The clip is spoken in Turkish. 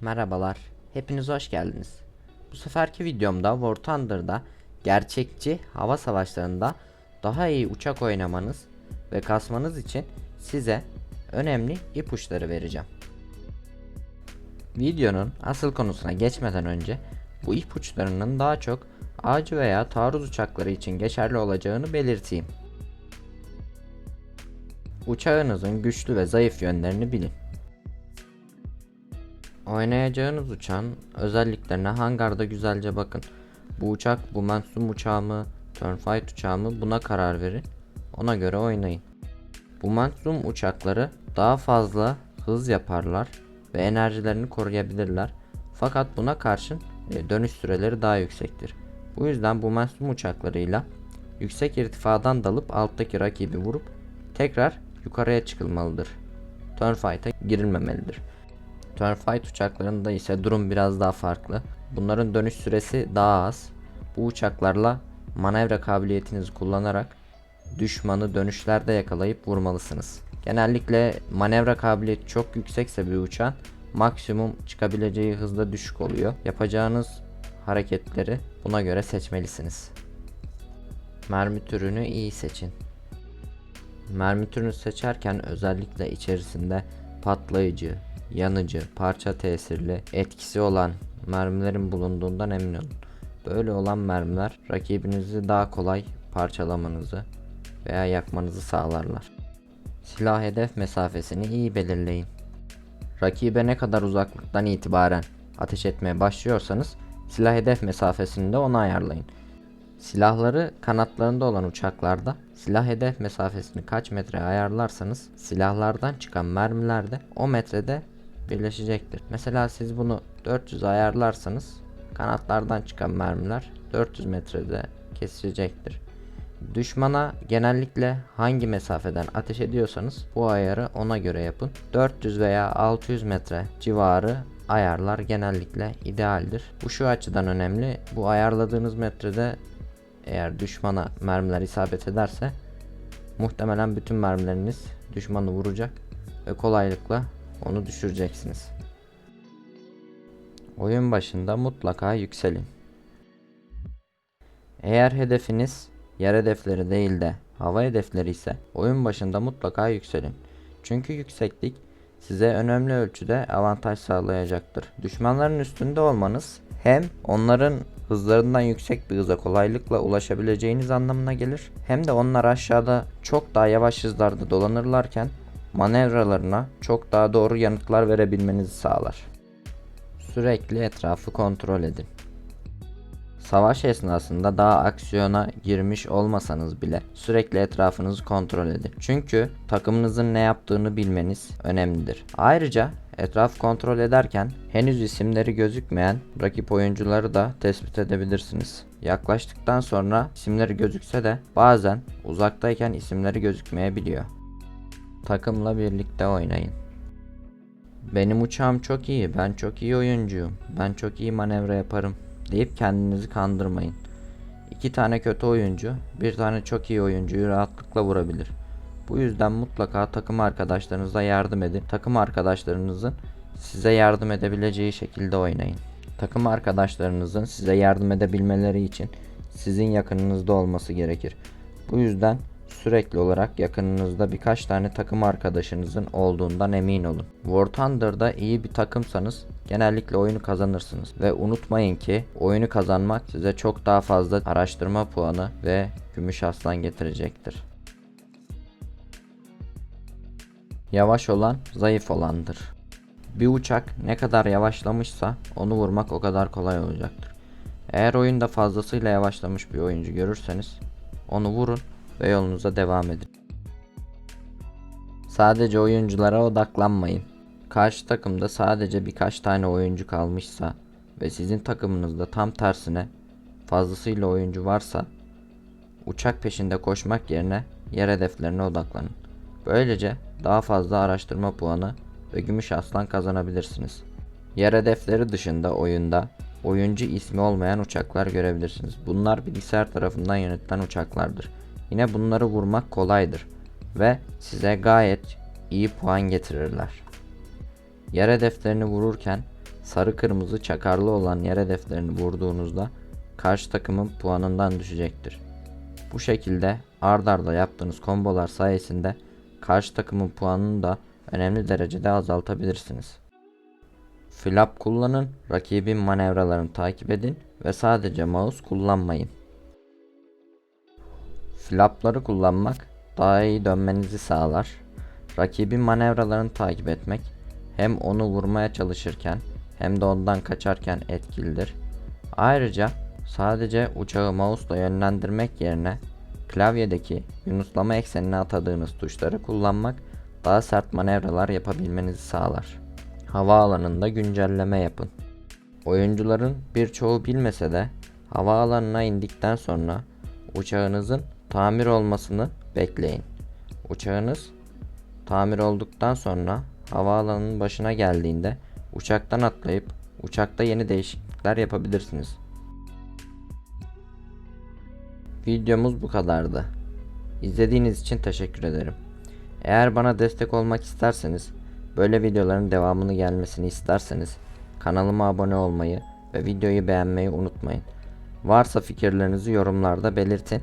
Merhabalar, hepiniz hoş geldiniz. Bu seferki videomda War Thunder'da gerçekçi hava savaşlarında daha iyi uçak oynamanız ve kasmanız için size önemli ipuçları vereceğim. Videonun asıl konusuna geçmeden önce bu ipuçlarının daha çok avcı veya taarruz uçakları için geçerli olacağını belirteyim. Uçağınızın güçlü ve zayıf yönlerini bilin. Oynayacağınız uçağın özelliklerine hangarda güzelce bakın. Bu uçak bu mensum uçağı mı, turnfight uçağı mı buna karar verin. Ona göre oynayın. Bu mensum uçakları daha fazla hız yaparlar ve enerjilerini koruyabilirler. Fakat buna karşın e, dönüş süreleri daha yüksektir. Bu yüzden bu mensum uçaklarıyla yüksek irtifadan dalıp alttaki rakibi vurup tekrar yukarıya çıkılmalıdır. Turnfight'a girilmemelidir. Turnfight uçaklarında ise durum biraz daha farklı. Bunların dönüş süresi daha az. Bu uçaklarla manevra kabiliyetinizi kullanarak düşmanı dönüşlerde yakalayıp vurmalısınız. Genellikle manevra kabiliyeti çok yüksekse bir uçağın maksimum çıkabileceği hızda düşük oluyor. Yapacağınız hareketleri buna göre seçmelisiniz. Mermi türünü iyi seçin. Mermi türünü seçerken özellikle içerisinde patlayıcı, yanıcı, parça tesirli, etkisi olan mermilerin bulunduğundan emin olun. Böyle olan mermiler rakibinizi daha kolay parçalamanızı veya yakmanızı sağlarlar. Silah hedef mesafesini iyi belirleyin. Rakibe ne kadar uzaklıktan itibaren ateş etmeye başlıyorsanız silah hedef mesafesini de ona ayarlayın. Silahları kanatlarında olan uçaklarda silah hedef mesafesini kaç metre ayarlarsanız silahlardan çıkan mermiler de o metrede birleşecektir. Mesela siz bunu 400 ayarlarsanız kanatlardan çıkan mermiler 400 metrede kesilecektir. Düşmana genellikle hangi mesafeden ateş ediyorsanız bu ayarı ona göre yapın. 400 veya 600 metre civarı ayarlar genellikle idealdir. Bu şu açıdan önemli. Bu ayarladığınız metrede eğer düşmana mermiler isabet ederse muhtemelen bütün mermileriniz düşmanı vuracak ve kolaylıkla onu düşüreceksiniz. Oyun başında mutlaka yükselin. Eğer hedefiniz yer hedefleri değil de hava hedefleri ise oyun başında mutlaka yükselin. Çünkü yükseklik size önemli ölçüde avantaj sağlayacaktır. Düşmanların üstünde olmanız hem onların hızlarından yüksek bir hıza kolaylıkla ulaşabileceğiniz anlamına gelir. Hem de onlar aşağıda çok daha yavaş hızlarda dolanırlarken manevralarına çok daha doğru yanıtlar verebilmenizi sağlar. Sürekli etrafı kontrol edin. Savaş esnasında daha aksiyona girmiş olmasanız bile sürekli etrafınızı kontrol edin. Çünkü takımınızın ne yaptığını bilmeniz önemlidir. Ayrıca etraf kontrol ederken henüz isimleri gözükmeyen rakip oyuncuları da tespit edebilirsiniz. Yaklaştıktan sonra isimleri gözükse de bazen uzaktayken isimleri gözükmeyebiliyor. Takımla birlikte oynayın. Benim uçağım çok iyi, ben çok iyi oyuncuyum, ben çok iyi manevra yaparım deyip kendinizi kandırmayın. İki tane kötü oyuncu, bir tane çok iyi oyuncuyu rahatlıkla vurabilir. Bu yüzden mutlaka takım arkadaşlarınıza yardım edin. Takım arkadaşlarınızın size yardım edebileceği şekilde oynayın. Takım arkadaşlarınızın size yardım edebilmeleri için sizin yakınınızda olması gerekir. Bu yüzden sürekli olarak yakınınızda birkaç tane takım arkadaşınızın olduğundan emin olun. War Thunder'da iyi bir takımsanız genellikle oyunu kazanırsınız. Ve unutmayın ki oyunu kazanmak size çok daha fazla araştırma puanı ve gümüş aslan getirecektir. Yavaş olan zayıf olandır. Bir uçak ne kadar yavaşlamışsa onu vurmak o kadar kolay olacaktır. Eğer oyunda fazlasıyla yavaşlamış bir oyuncu görürseniz onu vurun ve yolunuza devam edin. Sadece oyunculara odaklanmayın. Karşı takımda sadece birkaç tane oyuncu kalmışsa ve sizin takımınızda tam tersine fazlasıyla oyuncu varsa uçak peşinde koşmak yerine yer hedeflerine odaklanın. Böylece daha fazla araştırma puanı ve gümüş aslan kazanabilirsiniz. Yer hedefleri dışında oyunda oyuncu ismi olmayan uçaklar görebilirsiniz. Bunlar bilgisayar tarafından yönetilen uçaklardır. Yine bunları vurmak kolaydır ve size gayet iyi puan getirirler. Yer hedeflerini vururken sarı kırmızı çakarlı olan yer hedeflerini vurduğunuzda karşı takımın puanından düşecektir. Bu şekilde ard arda yaptığınız kombolar sayesinde karşı takımın puanını da önemli derecede azaltabilirsiniz. Flap kullanın, rakibin manevralarını takip edin ve sadece mouse kullanmayın. Flapları kullanmak daha iyi dönmenizi sağlar. Rakibin manevralarını takip etmek hem onu vurmaya çalışırken hem de ondan kaçarken etkilidir. Ayrıca sadece uçağı mouse'la yönlendirmek yerine klavyedeki yunuslama eksenine atadığınız tuşları kullanmak daha sert manevralar yapabilmenizi sağlar. Havaalanında güncelleme yapın. Oyuncuların birçoğu bilmese de havaalanına indikten sonra uçağınızın tamir olmasını bekleyin. Uçağınız tamir olduktan sonra havaalanının başına geldiğinde uçaktan atlayıp uçakta yeni değişiklikler yapabilirsiniz. Videomuz bu kadardı. İzlediğiniz için teşekkür ederim. Eğer bana destek olmak isterseniz, böyle videoların devamını gelmesini isterseniz kanalıma abone olmayı ve videoyu beğenmeyi unutmayın. Varsa fikirlerinizi yorumlarda belirtin.